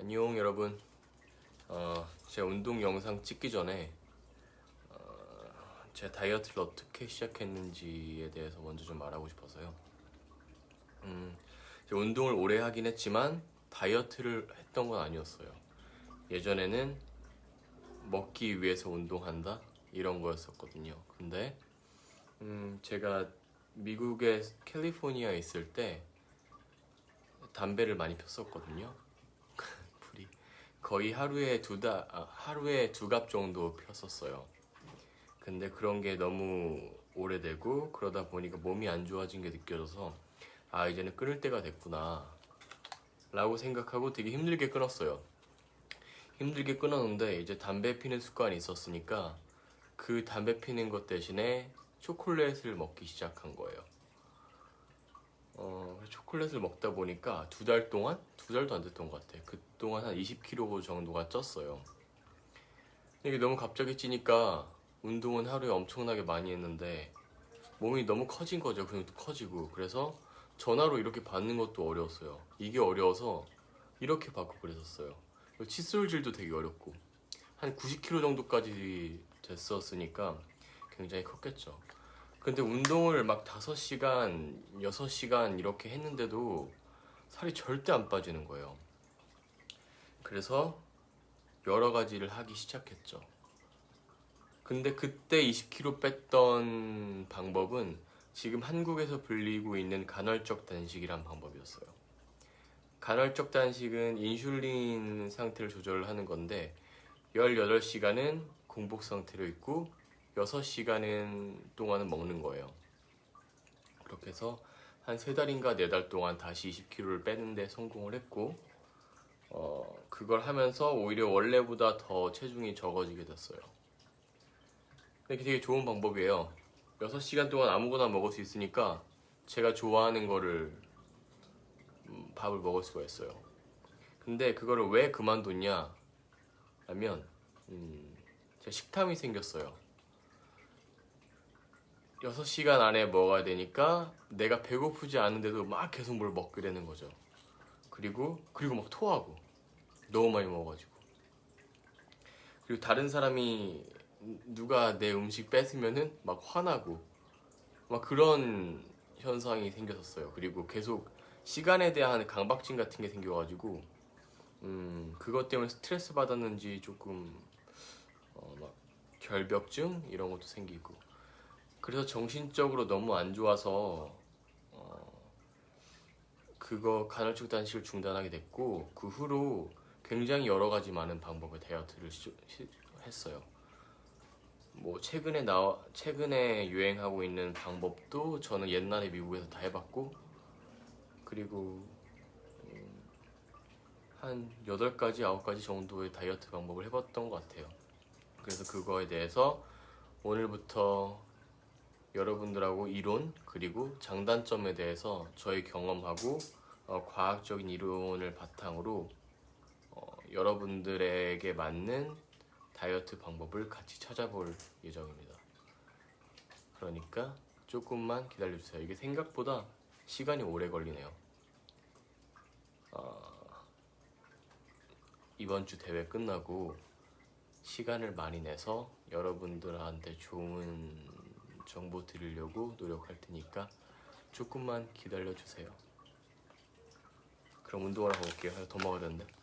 안녕 여러분. 어, 제 운동 영상 찍기 전에 어, 제 다이어트를 어떻게 시작했는지에 대해서 먼저 좀 말하고 싶어서요. 음, 운동을 오래 하긴 했지만 다이어트를 했던 건 아니었어요. 예전에는 먹기 위해서 운동한다 이런 거였었거든요. 근데 음, 제가 미국의 캘리포니아에 있을 때 담배를 많이 폈었거든요. 거의 하루에 두다 아, 하루에 두 갑 정도 폈었어요. 근데 그런 게 너무 오래되고 그러다 보니까 몸이 안 좋아진 게 느껴져서 아 이제는 끊을 때가 됐구나 라고 생각하고 되게 힘들게 끊었어요. 힘들게 끊었는데 이제 담배 피는 습관이 있었으니까 그 담배 피는 것 대신에 초콜릿을 먹기 시작한 거예요. 어, 초콜릿을 먹다 보니까 두 달 동안 두 달도 안 됐던 것 같아. 그 동안 한 20kg 정도가 쪘어요. 이게 너무 갑자기 찌니까 운동은 하루에 엄청나게 많이 했는데 몸이 너무 커진 거죠. 근육도 커지고 그래서 전화로 이렇게 받는 것도 어려웠어요. 이게 어려워서 이렇게 받고 그랬었어요. 칫솔질도 되게 어렵고 한 90kg 정도까지 됐었으니까 굉장히 컸겠죠. 근데 운동을 막 5시간, 6시간 이렇게 했는데도 살이 절대 안 빠지는 거예요. 그래서 여러 가지를 하기 시작했죠. 근데 그때 20kg 뺐던 방법은 지금 한국에서 불리고 있는 간헐적 단식이란 방법이었어요. 간헐적 단식은 인슐린 상태를 조절하는 건데 18시간은 공복 상태로 있고 6시간은 동안은 먹는 거예요. 그렇게 해서 한 세 달인가 네 달 동안 다시 20kg를 빼는데 성공을 했고 어, 그걸 하면서 오히려 원래보다 더 체중이 적어지게 됐어요. 이게 되게 좋은 방법이에요. 6시간 동안 아무거나 먹을 수 있으니까 제가 좋아하는 거를 음, 밥을 먹을 수가 있어요. 근데 그거를 왜 그만뒀냐 하면 음, 제 식탐이 생겼어요. 6시간 안에 먹어야 되니까 내가 배고프지 않은데도 막 계속 뭘 먹게 되는 거죠. 그리고 그리고 막 토하고 너무 많이 먹어가지고 그리고 다른 사람이 누가 내 음식 뺏으면은 막 화나고 막 그런 현상이 생겼었어요. 그리고 계속 시간에 대한 강박증 같은 게 생겨가지고 음 그것 때문에 스트레스 받았는지 조금 어 막 결벽증 이런 것도 생기고 그래서 정신적으로 너무 안 좋아서 어 그거 간헐적 단식을 중단하게 됐고 그 후로 굉장히 여러 가지 많은 방법의 다이어트를 시, 시- 했어요. 뭐 최근에 나와 최근에 유행하고 있는 방법도 저는 옛날에 미국에서 다 해봤고 그리고 음, 한 8가지, 9가지 정도의 다이어트 방법을 해봤던 것 같아요. 그래서 그거에 대해서 오늘부터 여러분들하고 이론 그리고 장단점에 대해서 저희 경험하고 어, 과학적인 이론을 바탕으로 어, 여러분들에게 맞는 다이어트 방법을 같이 찾아볼 예정입니다. 그러니까 조금만 기다려주세요. 이게 생각보다 시간이 오래 걸리네요. 어, 이번 주 대회 끝나고 시간을 많이 내서 여러분들한테 좋은 정보 드리려고 노력할 테니까 조금만 기다려 주세요. 그럼 운동을 하고 올게요. 더 먹어야 되는데.